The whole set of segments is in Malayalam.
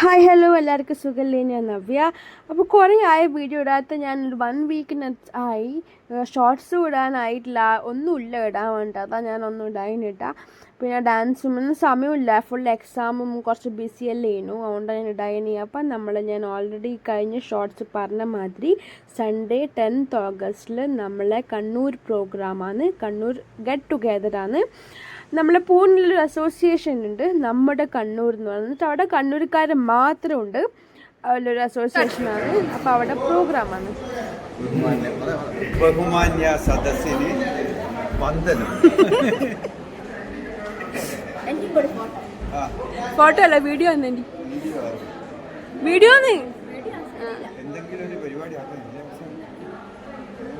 ഹായ് ഹലോ എല്ലാവർക്കും സുഖല്ലേ? ഞാൻ നവ്യ. അപ്പോൾ കുറേ ആയ വീഡിയോ ഇടാത്ത ഞാൻ ഒരു വൺ വീക്കിന് ആയി. ഷോർട്സും ഇടാനായിട്ടില്ല. ഒന്നുമില്ല ഇടാൻ വേണ്ടി. അതാ ഞാനൊന്നും ഇടാനിട്ട പിന്നെ ഡാൻസും ഒന്നും സമയമില്ല. ഫുൾ എക്സാമും കുറച്ച് ബിസി അല്ലേനു അതുകൊണ്ടാണ് ഞാൻ ഇടാനി അപ്പം നമ്മൾ ഞാൻ ഓൾറെഡി കഴിഞ്ഞ ഷോർട്സ് പറഞ്ഞ മാതിരി സൺഡേ ടെൻത്ത് ഓഗസ്റ്റിൽ നമ്മളെ കണ്ണൂർ പ്രോഗ്രാമാണ് കണ്ണൂർ ഗെറ്റ് ടുഗെദറാണ് നമ്മളെ പൂണിലൊരു അസോസിയേഷൻ ഉണ്ട് നമ്മുടെ കണ്ണൂർ എന്ന് പറഞ്ഞിട്ട് അവിടെ കണ്ണൂർക്കാർ മാത്രമുണ്ട്. അതിലൊരു അസോസിയേഷനാണ് അപ്പോൾ അവിടെ പ്രോഗ്രാമാണ് ബഹുമാന്യ സദസ്സിന് വന്ദനം. ആ, ഫോട്ടോ അല്ല വീഡിയോ തന്നെ വീഡിയോ ഒന്ന് എന്തെങ്കിലും ഒരു പരിപാടി ആക്കുന്നില്ല സ്റ്റാൻഡ്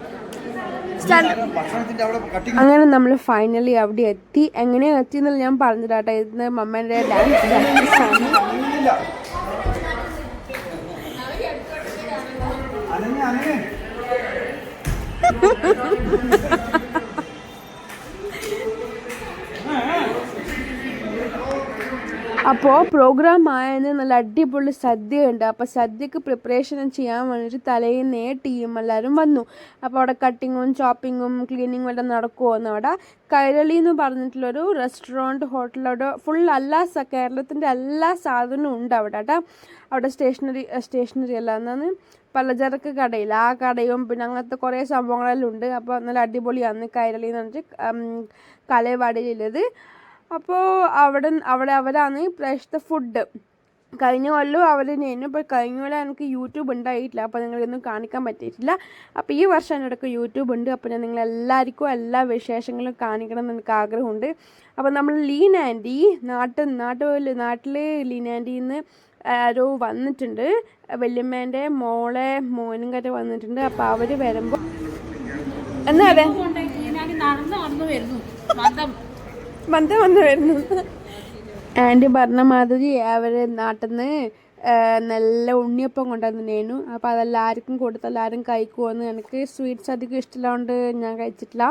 ഭക്ഷണത്തിന്റെ അവിടെ കട്ടിങ് അങ്ങനെ നമ്മൾ ഫൈനലി അവിടെ എത്തി. എങ്ങനെയാ എത്തി എന്നുള്ള ഞാൻ പറഞ്ഞിട്ടാട്ടെ ഇന്ന് മമ്മേന്റെ ഡാൻസ് പ്രാക്ടീസ് ആണ്. ഇല്ല. അനങ്ങ അനങ്ങ അപ്പോൾ പ്രോഗ്രാം ആയതിന് നല്ല അടിപൊളി ഉണ്ട് അപ്പോൾ സദ്യക്ക് പ്രിപ്പറേഷൻ ചെയ്യാൻ വേണ്ടിയിട്ട് തലേന്നേ ടീം എല്ലാവരും വന്നു. അപ്പോൾ അവിടെ കട്ടിങ്ങും ചോപ്പിങ്ങും ക്ലീനിങ്ങും എല്ലാം നടക്കുമെന്ന് അവിടെ. കൈരളി എന്ന് പറഞ്ഞിട്ടുള്ളൊരു റെസ്റ്റോറന്റ് ഹോട്ടലോട് ഫുൾ എല്ലാ കേരളത്തിന്റെ എല്ലാ സാധനവും ഉണ്ട് അവിടെ കേട്ടോ. അവിടെ സ്റ്റേഷനറി സ്റ്റേഷനറി അല്ല എന്നാണ് പലചരക്ക് കടയിൽ. ആ കടയും പിന്നെ അങ്ങനത്തെ കുറേ സംഭവങ്ങളെല്ലാം ഉണ്ട്. അപ്പോൾ നല്ല അടിപൊളിയാണ് കൈരളി എന്ന് പറഞ്ഞിട്ട് കലയവാടിയിലുള്ളത് അപ്പോൾ അവിടെ അവിടെ അവരാണ് പ്രശ്നത്തെ ഫുഡ് കഴിഞ്ഞ കൊല്ലം അവർ തന്നെയായിരുന്നു ഇപ്പോൾ കഴിഞ്ഞ കൊല്ലം എനിക്ക് യൂട്യൂബ് ഉണ്ടായിട്ടില്ല അപ്പോൾ നിങ്ങളിതൊന്നും കാണിക്കാൻ പറ്റിയിട്ടില്ല. അപ്പോൾ ഈ വർഷം എന്റെ യൂട്യൂബ് ഉണ്ട് അപ്പോൾ ഞാൻ നിങ്ങൾ എല്ലാവർക്കും എല്ലാ വിശേഷങ്ങളും കാണിക്കണം എന്ന് എനിക്ക് ആഗ്രഹമുണ്ട്. അപ്പോൾ നമ്മൾ ലീൻ ആന്റി നാട്ടിൽ നാട്ടിൽ നാട്ടിൽ ലീൻ ആന്റിയിൽ നിന്ന് ആരോ വന്നിട്ടുണ്ട്. വല്യമ്മേന്റെ മോളെ മോനും കാര്യം വന്നിട്ടുണ്ട്. അപ്പോൾ അവർ വരുമ്പോൾ എന്നാ അതെ? നടന്നു നടന്നു വരുന്നു. മന്ദ വന്ന് വരുന്നു. ആന്റി പറഞ്ഞ മാതിരി അവർ നാട്ടിൽ നിന്ന് നല്ല ഉണ്ണിയപ്പം കൊണ്ടുവന്നിരുന്നു അപ്പോൾ അതെല്ലാവർക്കും കൊടുത്ത് എല്ലാവരും കഴിക്കുമെന്ന് എനിക്ക് സ്വീറ്റ്സ് അധികം ഇഷ്ടമുള്ളതുകൊണ്ട് ഞാൻ കഴിച്ചിട്ടില്ല.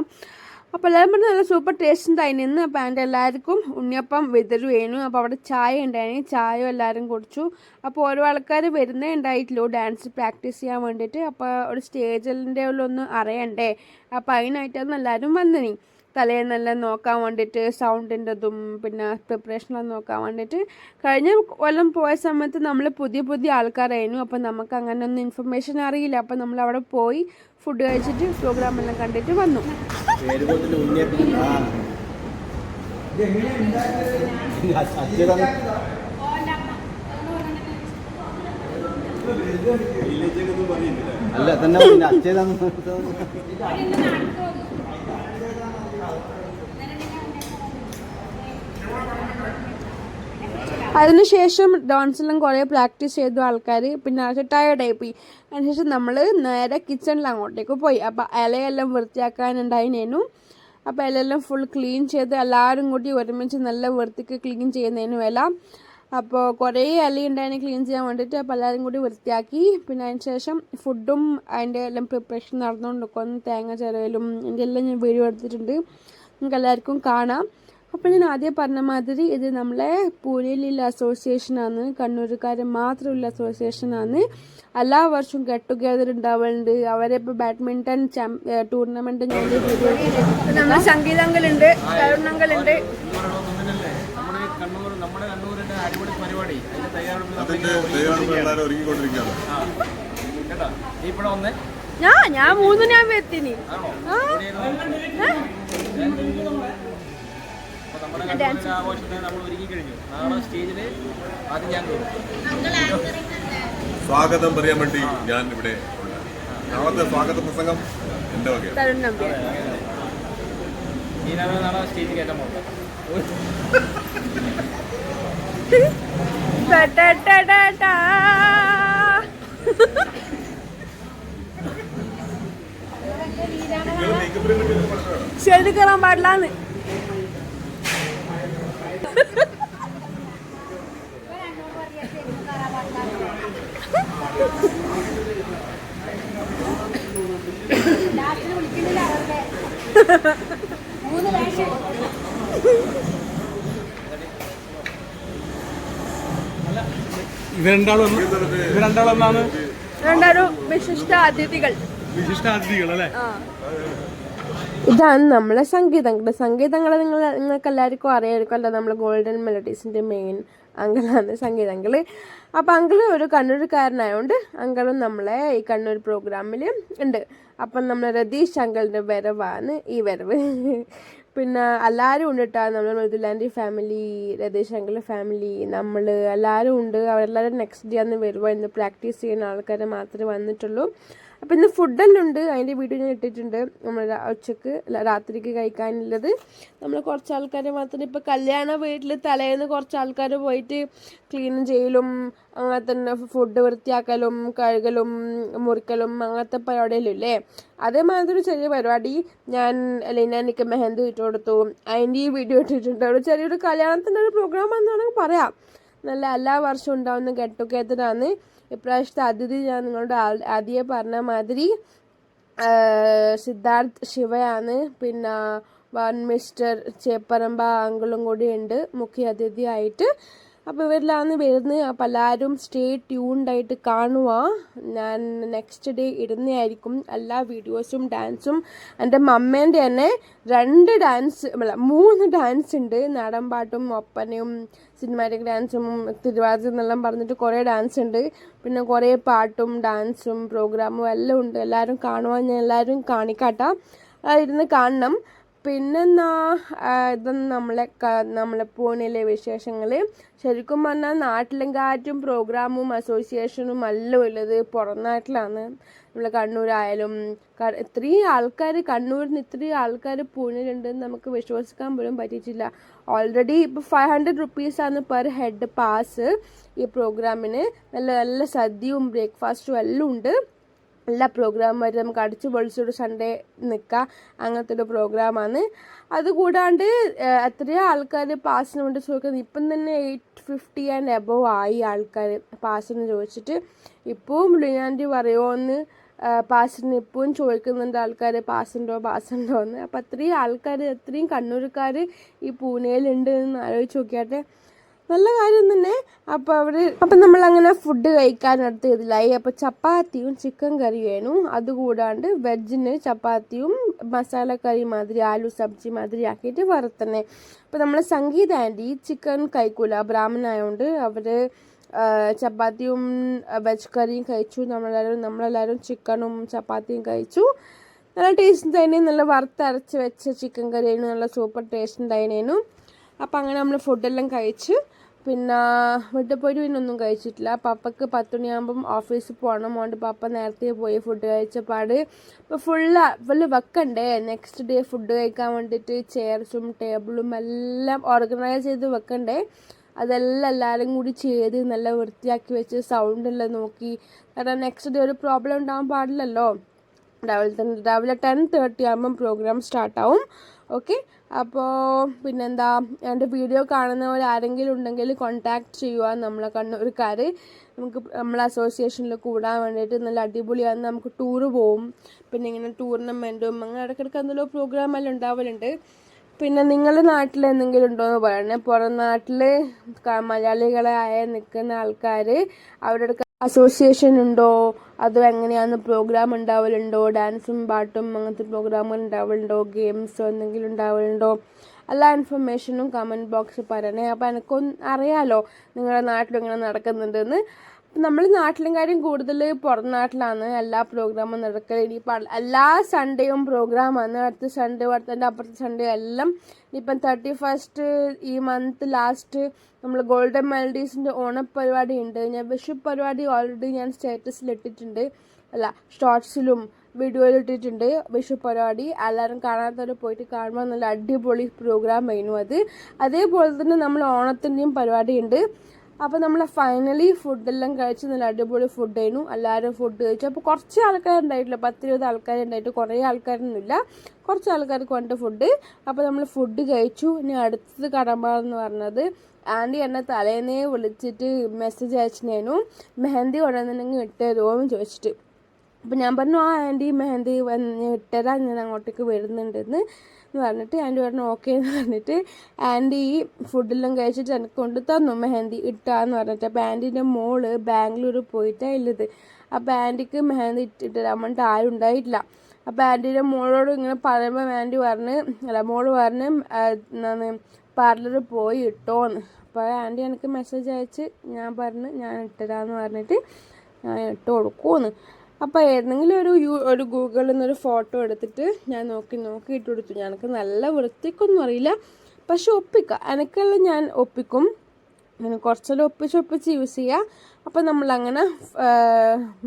അപ്പോൾ എല്ലാവരും പറഞ്ഞ് നല്ല സൂപ്പർ ടേസ്റ്റ് ഉണ്ടായിരുന്നു അപ്പോൾ എന്റെ എല്ലാവർക്കും ഉണ്ണിയപ്പം വിതരുവേനു അപ്പോൾ അവിടെ ചായ ഉണ്ടായിരുന്നു ചായ എല്ലാവരും കുടിച്ചു. അപ്പോൾ ഓരോ ആൾക്കാർ വരുന്നേ ഉണ്ടായിട്ടില്ലോ ഡാൻസ് പ്രാക്ടീസ് ചെയ്യാൻ വേണ്ടിയിട്ട്. അപ്പോൾ ഒരു സ്റ്റേജിന്റെ ഉള്ളൊന്ന് അറിയണ്ടേ? അപ്പോൾ അതിനായിട്ടാണ് എല്ലാവരും വന്നിനി തലേന്നെല്ലാം നോക്കാൻ വേണ്ടിയിട്ട് സൗണ്ടിന്റെതും പിന്നെ പ്രിപ്പറേഷനെല്ലാം നോക്കാൻ വേണ്ടിയിട്ട്. കഴിഞ്ഞ കൊല്ലം പോയ സമയത്ത് നമ്മൾ പുതിയ പുതിയ ആൾക്കാരായിരുന്നു. അപ്പം നമുക്ക് അങ്ങനെ ഒന്നും ഇൻഫർമേഷൻ അറിയില്ല. അപ്പം നമ്മൾ അവിടെ പോയി ഫുഡ് കഴിച്ചിട്ട് പ്രോഗ്രാം എല്ലാം കണ്ടിട്ട് വന്നു. അല്ല തന്നെ പിന്നെ അതിനുശേഷം ഡാൻസെല്ലാം കുറേ പ്രാക്ടീസ് ചെയ്തു ആൾക്കാർ പിന്നെ അത് ടയർഡായി പോയി. അതിനുശേഷം നമ്മൾ നേരെ കിച്ചണിൽ അങ്ങോട്ടേക്ക് പോയി. അപ്പോൾ ഇലയെല്ലാം വൃത്തിയാക്കാനുണ്ടായിരുന്നു അപ്പോൾ ഇലയെല്ലാം ഫുൾ ക്ലീൻ ചെയ്ത് എല്ലാവരും കൂടി ഒരുമിച്ച് നല്ല വൃത്തിക്ക് ക്ലീൻ ചെയ്യുന്നതിനും എല്ലാം അപ്പോൾ കുറേ ഇല ഉണ്ടായിരുന്നു ക്ലീൻ ചെയ്യാൻ വേണ്ടിയിട്ട് അപ്പോൾ എല്ലാവരും കൂടി വൃത്തിയാക്കി. പിന്നെ അതിന് ശേഷം ഫുഡും അതിന്റെ എല്ലാം പ്രിപ്പറേഷൻ നടന്നുകൊണ്ടിരിക്കും തേങ്ങ ചിരവലും അതിന്റെ എല്ലാം ഞാൻ വീഡിയോ എടുത്തിട്ടുണ്ട്. നിങ്ങൾക്ക് എല്ലാവർക്കും കാണാം. അപ്പോൾ ഞാൻ ആദ്യം പറഞ്ഞ മാതിരി ഇത് നമ്മളെ പൂനെയിലുള്ള അസോസിയേഷനാണ് കണ്ണൂരുകാർ മാത്രമുള്ള അസോസിയേഷനാണ് എല്ലാ വർഷവും ഗെറ്റ് ടുഗെദർ ഉണ്ടാവലുണ്ട്. അവരെ ഇപ്പോൾ ബാഡ്മിന്റൺ ടൂർണമെന്റ് ഞാൻ സംഗീതങ്ങളുണ്ട് നമ്മുടെ ഇവിടെ വന്ന്? ഞാൻ ഞാൻ മൂന്ന് ഞാൻ എത്തിന്. നമ്മുടെ നമ്മൾ ഒരുങ്ങി കഴിഞ്ഞു. നാളെ സ്റ്റേജിൽ ആദ്യം ഞാൻ സ്വാഗതം പറയാൻ വേണ്ടി ഞാൻ ഇവിടെ ഉണ്ട്. നാളത്തെ സ്വാഗത പ്രസംഗം എന്റെ വകയാണ്? നീനാണ് നാളെ സ്റ്റേജിൽ കയറ്റാൻ പോകുന്നത് Ta-ta-ta-ta-ta. കയറാൻ പാടില്ലാന്ന്. അല്ല രണ്ടാരും വിശിഷ്ട അതിഥികൾ. വിശിഷ്ട അതിഥികൾ അല്ലേ? ഇതാണ് നമ്മളെ സംഗീതങ്ങൾ സംഗീതങ്ങൾ നിങ്ങൾ നിങ്ങൾക്ക് എല്ലാവർക്കും അറിയാമായിരിക്കുമല്ലോ നമ്മുടെ ഗോൾഡൻ മെലഡീസിന്റെ മെയിൻ അങ്കിളാണ് സംഗീതങ്ങൾ അപ്പോൾ അങ്കിൾ ഒരു കണ്ണൂർക്കാരനായതുകൊണ്ട് അങ്കിളും നമ്മളെ ഈ കണ്ണൂർ പ്രോഗ്രാമിൽ ഉണ്ട്. അപ്പം നമ്മളെ രതീഷ് അങ്കിളിന്റെ വരവാണ് ഈ വരവ്. പിന്നെ എല്ലാവരും ഉണ്ട് കേട്ടോ നമ്മൾ മൃദുലാന്റെ ഫാമിലി അങ്കിൾ ഫാമിലി നമ്മൾ എല്ലാവരും ഉണ്ട്. അവരെല്ലാവരും നെക്സ്റ്റ് ഡേ അന്ന് വരുമ്പോൾ ഇന്ന് പ്രാക്ടീസ് ചെയ്യുന്ന ആൾക്കാരെ മാത്രമേ വന്നിട്ടുള്ളൂ. അപ്പോൾ ഇന്ന് ഫുഡെല്ലാം ഉണ്ട് അതിന്റെ വീഡിയോ ഞാൻ ഇട്ടിട്ടുണ്ട്. നമ്മൾ ഉച്ചയ്ക്ക് രാത്രിക്ക് കഴിക്കാനുള്ളത്. നമ്മൾ കുറച്ച് ആൾക്കാർ മാത്രം ഇപ്പോൾ കല്യാണ വീട്ടിൽ തലേന്ന് കുറച്ച് ആൾക്കാർ പോയിട്ട് ക്ലീൻ ചെയ്യലും അങ്ങനെ തന്നെ ഫുഡ് വൃത്തിയാക്കലും കഴുകലും മുറിക്കലും അങ്ങനത്തെ പരിപാടിയെല്ലാം അതേമാതിരി ഒരു ചെറിയ പരിപാടി ഞാൻ എനിക്ക് മെഹന്തി ഇട്ട് കൊടുത്തു. അതിന്റെ ഈ വീഡിയോ ഇട്ടിട്ടുണ്ട്. ഒരു ചെറിയൊരു കല്യാണത്തിന്റെ ഒരു പ്രോഗ്രാം എന്നാണെങ്കിൽ പറയാം. നല്ല എല്ലാ വർഷവും ഉണ്ടാവുന്ന ഗെറ്റ് ടുഗെദറാണ് ഇപ്രാവശ്യത്തെ അതിഥി ഞാൻ നിങ്ങളോട് ആദ്യം പറഞ്ഞ മാതിരി സിദ്ധാർത്ഥ് ശിവയാണ്. പിന്നെ വൺ മിസ്റ്റർ ചേപ്പറമ്പ അങ്കിളും കൂടി ഉണ്ട്. മുഖ്യ അതിഥിയായിട്ട്. അപ്പോൾ ഇവരിലാണ് വരുന്നത്. അപ്പോൾ എല്ലാവരും സ്റ്റേ ട്യൂൺഡായിട്ട് കാണുക ഞാൻ നെക്സ്റ്റ് ഡേ ഇടുന്നതായിരിക്കും എല്ലാ വീഡിയോസും ഡാൻസും എന്റെ മമ്മേന്റെ തന്നെ രണ്ട് ഡാൻസ് അല്ല മൂന്ന് ഡാൻസ് ഉണ്ട്. നാടൻപാട്ടും ഒപ്പനയും സിനിമാറ്റിക് ഡാൻസും തിരുവാതിര എന്നെല്ലാം പറഞ്ഞിട്ട് കുറേ ഡാൻസ് ഉണ്ട്. പിന്നെ കുറേ പാട്ടും ഡാൻസും പ്രോഗ്രാമും എല്ലാം ഉണ്ട്. എല്ലാവരും കാണുവാൻ ഞാൻ എല്ലാവരും കാണിക്കാട്ടാ. ഇരുന്ന് കാണണം. പിന്നെന്നാ ഇതൊന്നും നമ്മളെ നമ്മളെ പൂനെയിലെ വിശേഷങ്ങൾ ശരിക്കും പറഞ്ഞാൽ നാട്ടിലും കാറ്റും പ്രോഗ്രാമും അസോസിയേഷനും അല്ല ഉള്ളത് പുറം നാട്ടിലാണ്. നമ്മളെ കണ്ണൂരായാലും ഇത്രയും ആൾക്കാർ കണ്ണൂരിൽ നിന്ന് ഇത്രയും ആൾക്കാർ പൂനെയിലുണ്ടെന്ന് നമുക്ക് വിശ്വസിക്കാൻ പോലും പറ്റിയിട്ടില്ല. ഓൾറെഡി ഇപ്പോൾ ഫൈവ് ഹൺഡ്രഡ് റുപ്പീസാണ് പെർ ഹെഡ് പാസ് ഈ പ്രോഗ്രാമിന്. നല്ല നല്ല സദ്യയും ബ്രേക്ക്ഫാസ്റ്റും എല്ലാം ഉണ്ട്. എല്ലാ പ്രോഗ്രാമായിട്ട് നമുക്ക് അടിച്ചു പൊളിച്ചൊരു സൺഡേ നിൽക്കുക അങ്ങനത്തെ ഒരു പ്രോഗ്രാമാണ് അതുകൂടാണ്ട് എത്രയോ ആൾക്കാർ പാസിന് വേണ്ടി ചോദിക്കുന്നത് ഇപ്പം തന്നെ എയ്റ്റ് ഫിഫ്റ്റി ആൻഡ് എബവ് ആയി ആൾക്കാർ പാസിന് ചോദിച്ചിട്ട്. ഇപ്പവും ലുയാന്റി പറയുമോയെന്ന് പാസിന് ഇപ്പോഴും ചോദിക്കുന്നുണ്ട് ആൾക്കാർ പാസ്സുണ്ടോ പാസ്സുണ്ടോ എന്ന്. അപ്പം അത്രയും ആൾക്കാർ അത്രയും കണ്ണൂർക്കാർ ഈ പൂനെയിലുണ്ട് എന്ന് ആലോചിച്ച് നോക്കിയാട്ടെ. നല്ല കാര്യം തന്നെ. അപ്പോൾ അവർ അപ്പം നമ്മൾ അങ്ങനെ ഫുഡ് കഴിക്കാൻ അടുത്ത് ഇതിലായി. അപ്പോൾ ചപ്പാത്തിയും ചിക്കൻ കറിയും അതുകൂടാണ്ട് വെജിന് ചപ്പാത്തിയും മസാല കറി മാതിരി ആലു സബ്ജി മാതിരി ആക്കിയിട്ട് വറുത്തന്നെ. അപ്പോൾ നമ്മൾ സംഗീത ആന്റി ചിക്കൻ കഴിക്കൂല. ബ്രാഹ്മണായതുകൊണ്ട് അവർ ചപ്പാത്തിയും വെജ് കറിയും കഴിച്ചു. നമ്മളെല്ലാവരും നമ്മളെല്ലാവരും ചിക്കനും ചപ്പാത്തിയും കഴിച്ചു. നല്ല ടേസ്റ്റ് ഉണ്ടായിരുന്നു നല്ല വറുത്തരച്ച് വെച്ച ചിക്കൻ കറിയായിരുന്നു നല്ല സൂപ്പർ ടേസ്റ്റ് ഉണ്ടായിരുന്നു അപ്പം അങ്ങനെ നമ്മൾ ഫുഡെല്ലാം കഴിച്ച് പിന്നെ വീട്ടിൽ പോയിട്ട് പിന്നെ ഒന്നും കഴിച്ചിട്ടില്ല. പപ്പക്ക് പത്തുമണിയാകുമ്പം ഓഫീസിൽ പോകണം അതുകൊണ്ട് പപ്പ നേരത്തെ പോയി ഫുഡ് കഴിച്ച പാട്. ഇപ്പോൾ ഫുള്ള് ഫുള്ള് വെക്കണ്ടേ? നെക്സ്റ്റ് ഡേ ഫുഡ് കഴിക്കാൻ വേണ്ടിയിട്ട് ചെയർസും ടേബിളും എല്ലാം ഓർഗനൈസ് ചെയ്ത് വെക്കണ്ടേ? അതെല്ലാം എല്ലാവരും കൂടി ചെയ്ത് നല്ല വൃത്തിയാക്കി വെച്ച് സൗണ്ടെല്ലാം നോക്കി. കാരണം നെക്സ്റ്റ് ഡേ ഒരു പ്രോബ്ലം ഉണ്ടാകാൻ പാടില്ലല്ലോ. രാവിലെ തന്നെ രാവിലെ ടെൻ തേർട്ടി ആകുമ്പം പ്രോഗ്രാം സ്റ്റാർട്ടാവും ഓക്കെ അപ്പോൾ പിന്നെന്താ എന്റെ വീഡിയോ കാണുന്നവർ ആരെങ്കിലും ഉണ്ടെങ്കിൽ കോൺടാക്ട് ചെയ്യുക നമ്മളെ കണ്ണൂർക്കാർ നമുക്ക് നമ്മളെ അസോസിയേഷനിൽ കൂടാൻ വേണ്ടിയിട്ട് നല്ല അടിപൊളിയാണ് നമുക്ക് ടൂറ് പോവും. പിന്നെ ഇങ്ങനെ ടൂർണമെന്റും അങ്ങനെ ഇടയ്ക്കിടയ്ക്ക് എന്തെല്ലോ പ്രോഗ്രാം എല്ലാം ഉണ്ടാവലുണ്ട്. പിന്നെ നിങ്ങളുടെ നാട്ടിൽ എന്തെങ്കിലും ഉണ്ടോ എന്ന് പറയണേ. പുറം നാട്ടിൽ മലയാളികളായ നിൽക്കുന്ന ആൾക്കാർ അവരുടെ അസോസിയേഷൻ ഉണ്ടോ? അതോ എങ്ങനെയാണ് പ്രോഗ്രാം ഉണ്ടാവലുണ്ടോ? ഡാൻസും പാട്ടും അങ്ങനത്തെ പ്രോഗ്രാമുകൾ ഉണ്ടാവലുണ്ടോ? ഗെയിംസോ എന്തെങ്കിലും ഉണ്ടാവലുണ്ടോ? എല്ലാ ഇൻഫർമേഷനും കമന്റ് ബോക്സിൽ പറയണേ. അപ്പോൾ എനിക്കൊന്ന് അറിയാലോ നിങ്ങളുടെ നാട്ടിൽ ഇങ്ങനെ നടക്കുന്നുണ്ടെന്ന്. നമ്മൾ നാട്ടിലും കാര്യം കൂടുതൽ പുറം നാട്ടിലാണ് എല്ലാ പ്രോഗ്രാമും നടക്കൽ ഇനിയിപ്പോൾ എല്ലാ സൺഡേയും പ്രോഗ്രാമാണ് അടുത്ത സൺഡേ അടുത്തതിന്റെ അപ്പുറത്തെ സൺഡേ എല്ലാം ഇനിയിപ്പം തേർട്ടി ഫസ്റ്റ് ഈ മന്ത് ലാസ്റ്റ് നമ്മൾ ഗോൾഡൻ മെലഡീസിന്റെ ഓണപ്പരിപാടി ഉണ്ട്. ഞാൻ വിഷു പരിപാടി ഓൾറെഡി ഞാൻ സ്റ്റേറ്റസിൽ ഇട്ടിട്ടുണ്ട്. അല്ല ഷോർട്സിലും വീഡിയോയിൽ ഇട്ടിട്ടുണ്ട് വിഷു പരിപാടി എല്ലാവരും കാണാത്തവർ പോയിട്ട് കാണുമ്പോൾ നല്ല അടിപൊളി പ്രോഗ്രാം ആയിരുന്നു അത്. അതേപോലെ തന്നെ നമ്മൾ ഓണത്തിന്റെയും പരിപാടിയുണ്ട് അപ്പോൾ നമ്മൾ ഫൈനലി ഫുഡെല്ലാം കഴിച്ച് നല്ല അടിപൊളി ഫുഡായിരുന്നു എല്ലാവരും ഫുഡ് കഴിച്ചു. അപ്പോൾ കുറച്ച് ആൾക്കാരുണ്ടായിട്ടില്ല. പത്തിരുപത് ആൾക്കാരുണ്ടായിട്ട് കുറേ ആൾക്കാരൊന്നുമില്ല. കുറച്ച് ആൾക്കാർക്ക് വേണ്ട ഫുഡ് അപ്പോൾ നമ്മൾ ഫുഡ് കഴിച്ചു. ഇനി അടുത്തത് കടമ്പാടെന്ന് പറഞ്ഞത്. ആന്റി എന്നെ തലേന്നേ വിളിച്ചിട്ട് മെസ്സേജ് അയച്ചിട്ടുണ്ടായിരുന്നു. മെഹന്തി കൊണ്ടുവന്നിട്ടുണ്ടെങ്കിൽ എന്ന് ചോദിച്ചിട്ട്. അപ്പോൾ ഞാൻ പറഞ്ഞു ആ ആന്റി മെഹന്തി വന്ന് ഞാൻ അങ്ങോട്ടേക്ക് വരുന്നുണ്ടെന്ന്. എന്ന് പറഞ്ഞിട്ട് ആന്റി പറഞ്ഞു ഓക്കെ എന്ന് പറഞ്ഞിട്ട് ആന്റി ഈ ഫുഡെല്ലാം കഴിച്ചിട്ട് എനിക്ക് കൊണ്ട് തന്നു മെഹന്തി ഇട്ടാന്ന് പറഞ്ഞിട്ട്. അപ്പോൾ ആന്റീന്റെ മോൾ ബാംഗ്ലൂർ പോയിട്ടാണ് ഉള്ളത് അപ്പോൾ ആന്റിക്ക് മെഹന്തി ഇട്ടിട്ട് നമ്മളുടെ ആരും ഉണ്ടായിട്ടില്ല. അപ്പോൾ ആന്റീന്റെ മോളോട് ഇങ്ങനെ പറയുമ്പോൾ ആന്റി പറഞ്ഞ് അല്ല മോൾ പറഞ്ഞ് എന്താണ് പാർലറിൽ പോയി ഇട്ടോന്ന്. അപ്പോൾ ആന്റി എനിക്ക് മെസ്സേജ് അയച്ച് ഞാൻ പറഞ്ഞ് ഞാൻ ഇട്ടതാന്ന് പറഞ്ഞിട്ട് ഞാൻ ഇട്ട് കൊടുക്കുമെന്ന് അപ്പോൾ ഏതെങ്കിലും ഒരു യു ഒരു ഗൂഗിളിൽ നിന്നൊരു ഫോട്ടോ എടുത്തിട്ട് ഞാൻ നോക്കി നോക്കി ഇട്ട് കൊടുത്തു. എനിക്ക് നല്ല വൃത്തിക്കൊന്നും അറിയില്ല. പക്ഷെ ഒപ്പിക്കാം. എനിക്കെല്ലാം ഞാൻ ഒപ്പിക്കും. അങ്ങനെ കുറച്ചെല്ലാം ഒപ്പിച്ച് ഒപ്പിച്ച് യൂസ് ചെയ്യുക അപ്പോൾ നമ്മളങ്ങനെ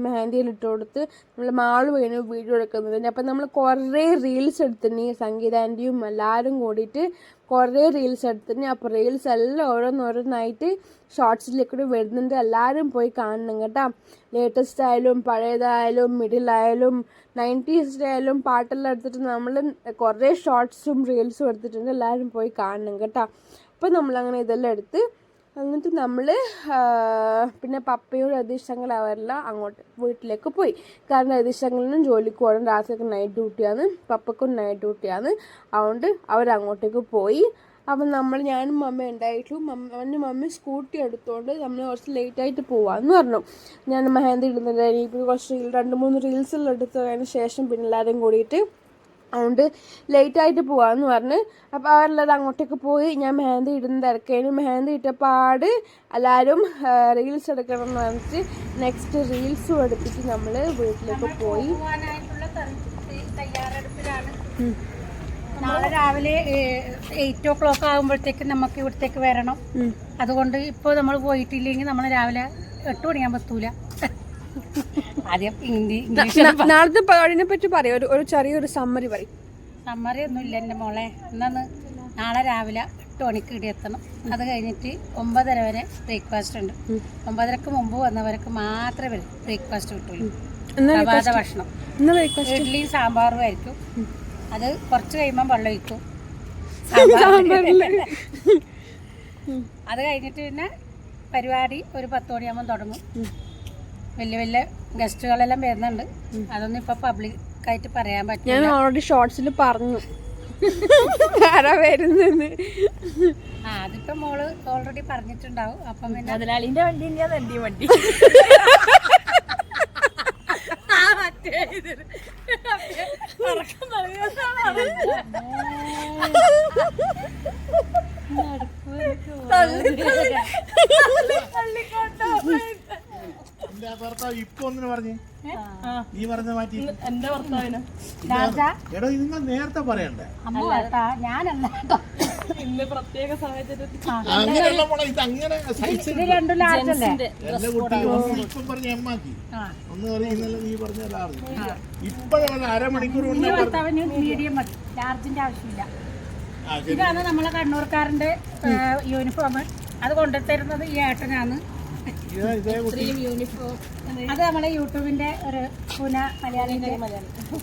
മെഹന്തിയിൽ ഇട്ട് കൊടുത്ത് നമ്മൾ മാൾ വീണ് വീഡിയോ എടുക്കുന്നതിന് അപ്പം നമ്മൾ കുറേ റീൽസ് എടുത്തിന് സംഗീത ആന്റിയും എല്ലാവരും കൂടിയിട്ട് കുറേ റീൽസ് എടുത്തിന് അപ്പോൾ റീൽസ് എല്ലാം ഓരോന്നോരോന്നായിട്ട് ഷോർട്സിലേക്കൂടി വരുന്നുണ്ട്. എല്ലാവരും പോയി കാണണം കേട്ടോ. ലേറ്റസ്റ്റ് ആയാലും പഴയതായാലും മിഡിലായാലും നയന്റീസിന്റെ ആയാലും പാട്ടെല്ലാം എടുത്തിട്ട് നമ്മൾ കുറേ ഷോർട്സും റീൽസും എടുത്തിട്ടുണ്ട്. എല്ലാവരും പോയി കാണണം കേട്ടോ. അപ്പോൾ നമ്മളങ്ങനെ ഇതെല്ലാം എടുത്ത് എന്നിട്ട് നമ്മൾ പിന്നെ പപ്പയും രതീഷ് അങ്ങോട്ട് വീട്ടിലേക്ക് പോയി. കാരണം രതീഷ് ജോലിക്ക് പോകണം. രാത്രിയൊക്കെ നൈറ്റ് ഡ്യൂട്ടിയാണ് പപ്പക്കും നൈറ്റ് ഡ്യൂട്ടിയാണ് അതുകൊണ്ട് അവരങ്ങോട്ടേക്ക് പോയി. അപ്പം നമ്മൾ ഞാനും മമ്മ ഉണ്ടായിട്ടു. മമ്മ അവന്റെ മമ്മി സ്കൂട്ടി എടുത്തുകൊണ്ട് നമ്മൾ കുറച്ച് ലേറ്റായിട്ട് പോവാന്ന് പറഞ്ഞു. ഞാൻ മെഹന്തി ഇടുന്നുണ്ടായിരുന്നു ഇപ്പോൾ കുറച്ച് രണ്ട് മൂന്ന് റീൽസെല്ലാം എടുത്തതിന് ശേഷം പിന്നെ എല്ലാവരും കൂടിയിട്ട് അതുകൊണ്ട് ലേറ്റായിട്ട് പോവാന്ന് പറഞ്ഞ്. അപ്പോൾ അവരെല്ലാവരും അങ്ങോട്ടേക്ക് പോയി ഞാൻ മെഹന്തി ഇടുന്ന തിരക്കേനു. മെഹന്തി പാട് എല്ലാവരും റീൽസ് എടുക്കണം എന്ന് പറഞ്ഞിട്ട് നെക്സ്റ്റ് റീൽസും എടുത്തിട്ട് നമ്മൾ വീട്ടിലേക്ക് പോയി. നാളെ രാവിലെ എയ്റ്റ് ഓ ക്ലോക്ക് ആകുമ്പോഴത്തേക്ക് നമുക്ക് ഇവിടത്തേക്ക് വരണം. അതുകൊണ്ട് ഇപ്പോൾ നമ്മൾ പോയിട്ടില്ലെങ്കിൽ നമ്മൾ രാവിലെ എട്ട് മണിയാകുമ്പോൾ എത്തൂല. ആദ്യം നാളത്തെ പരിപാടിനെ പറ്റി പറയാം. ഒരു ഒരു ചെറിയൊരു സമ്മറി പറയും. സമ്മറി ഒന്നും ഇല്ല എന്റെ മോളെ. എന്നാന്ന് നാളെ രാവിലെ എട്ട് മണിക്ക് ഇവിടെ എത്തണം. അത് കഴിഞ്ഞിട്ട് ഒമ്പതര വരെ ബ്രേക്ക്ഫാസ്റ്റ് ഉണ്ട്. ഒമ്പതരക്ക് മുമ്പ് വന്നവർക്ക് മാത്രമേ വരും. ബ്രേക്ക്ഫാസ്റ്റ് കിട്ടുള്ളൂ. പ്രഭാത ഭക്ഷണം. ഇഡ്ഡലിയും സാമ്പാറും ആയിരിക്കും. അത് കുറച്ച് കഴിയുമ്പോൾ വെള്ളം ഒഴിക്കും. അത് കഴിഞ്ഞിട്ട് പിന്നെ പരിപാടി ഒരു പത്ത് മണിയാകുമ്പോൾ തുടങ്ങും. വലിയ വലിയ ഗസ്റ്റുകളെല്ലാം വരുന്നുണ്ട് അതൊന്നും ഇപ്പൊ പബ്ലിക്കായിട്ട് പറയാൻ പറ്റും ഞാൻ ഓൾറെഡി ഷോർട്സിൽ പറഞ്ഞു ആരാ വരുന്നെന്ന് ആ അതിപ്പോ മോൾ ഓൾറെഡി പറഞ്ഞിട്ടുണ്ടാവും അപ്പം പിന്നെ മുതലാളിന്റെ വണ്ടി തന്നെയാണ് എന്റെ വണ്ടി എന്റെ ഭർത്താവ് ഇപ്പൊ ഒന്നിനു പറഞ്ഞു? നീ പറഞ്ഞ മാറ്റി. എന്റെ ഭർത്താവിന്? രാജ? എടോ ഇത് നിങ്ങൾ നേരത്തെ പറയണ്ടേ? ഞാനല്ല. ഇന്ന് പ്രത്യേക സാഹചര്യത്തിൽ അങ്ങനെയുള്ള മോളെ ഇത് അങ്ങനെ എന്റെ കുട്ടി ഒന്ന് ഇപ്പം പറഞ്ഞ എമ്മാക്കി. ഒന്ന് പറയും ഇന്നലെ നീ പറഞ്ഞ ലാർജ് ഇപ്പോഴാണ് അരമണിക്കൂർ കൊണ്ട് മീഡിയം മതി. ലാർജിന്റെ ആവശ്യമില്ല. ഇതാണ് നമ്മളെ കണ്ണൂർക്കാരന്റെ യൂണിഫോം അത് കൊണ്ടുതരുന്നത് ഈ ഏട്ടനാണ്. അത് നമ്മുടെ യൂട്യൂബിന്റെ ഒരു പുന മലയാളിന്റെ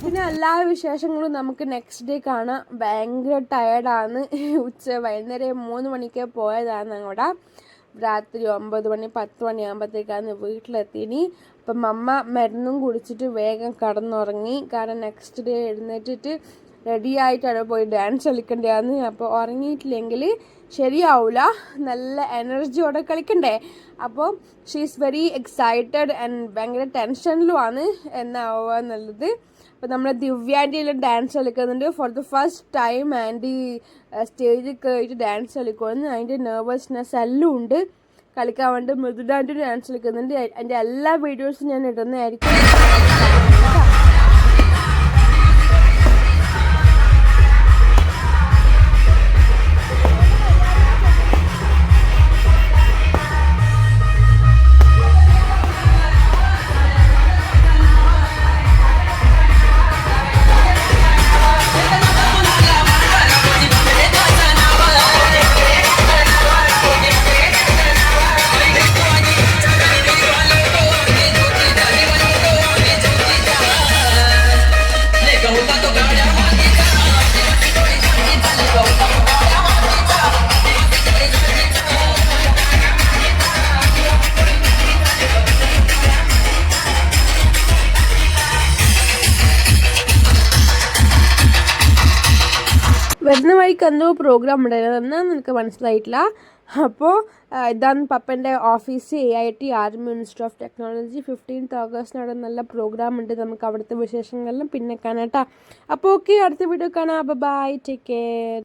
പിന്നെ എല്ലാ വിശേഷങ്ങളും നമുക്ക് നെക്സ്റ്റ് ഡേ കാണാം. ഭയങ്കര ടയർഡാണ് ഉച്ച വൈകുന്നേരം മൂന്ന് മണിക്ക് പോയതാണ് അങ്ങോട്ട് രാത്രി ഒമ്പത് മണി പത്ത് മണിയാകുമ്പോഴത്തേക്കാണ് വീട്ടിലെത്തിനി. അപ്പം അമ്മ മരുന്നും കുടിച്ചിട്ട് വേഗം കടന്നുറങ്ങി. കാരണം നെക്സ്റ്റ് ഡേ എഴുന്നേറ്റിട്ട് റെഡി ആയിട്ടാണ് പോയി ഡാൻസ് കളിക്കേണ്ടതാണ് അപ്പോൾ ഉറങ്ങിയിട്ടില്ലെങ്കിൽ ശരിയാവില്ല നല്ല എനർജിയോടെ കളിക്കണ്ടേ? അപ്പോൾ she is very excited and ഭയങ്കര ടെൻഷനിലുമാണ് എന്നാവുക എന്നുള്ളത് അപ്പോൾ നമ്മൾ ദിവ്യ ഡാൻസ് കളിക്കുന്നുണ്ട്. For the first time aunty സ്റ്റേജിൽ കയറിയിട്ട് ഡാൻസ് കളിക്കുമെന്ന് അതിന്റെ നെർവസ്നെസ് എല്ലാം ഉണ്ട്. കളിക്കാൻ വേണ്ടി മൃദുദാന്റെ ഡാൻസ് കളിക്കുന്നുണ്ട്. അതിന്റെ എല്ലാ വീഡിയോസും ഞാൻ ഇടുന്നതായിരിക്കും. ദുബായിക്ക് എന്തോ പ്രോഗ്രാം ഉണ്ടായിരുന്നു നിനക്ക് മനസ്സിലായിട്ടില്ല? അപ്പോൾ ഇതാണ് പപ്പന്റെ office A I T army minister of technology fifteenth ഓഗസ്റ്റിനവിടെ നല്ല പ്രോഗ്രാം ഉണ്ട്. നമുക്ക് അവിടുത്തെ വിശേഷങ്ങളിലും പിന്നെ കാണാം കേട്ടോ. അപ്പോൾ ഓക്കെ അടുത്ത വീഡിയോ കാണാം. Bye take care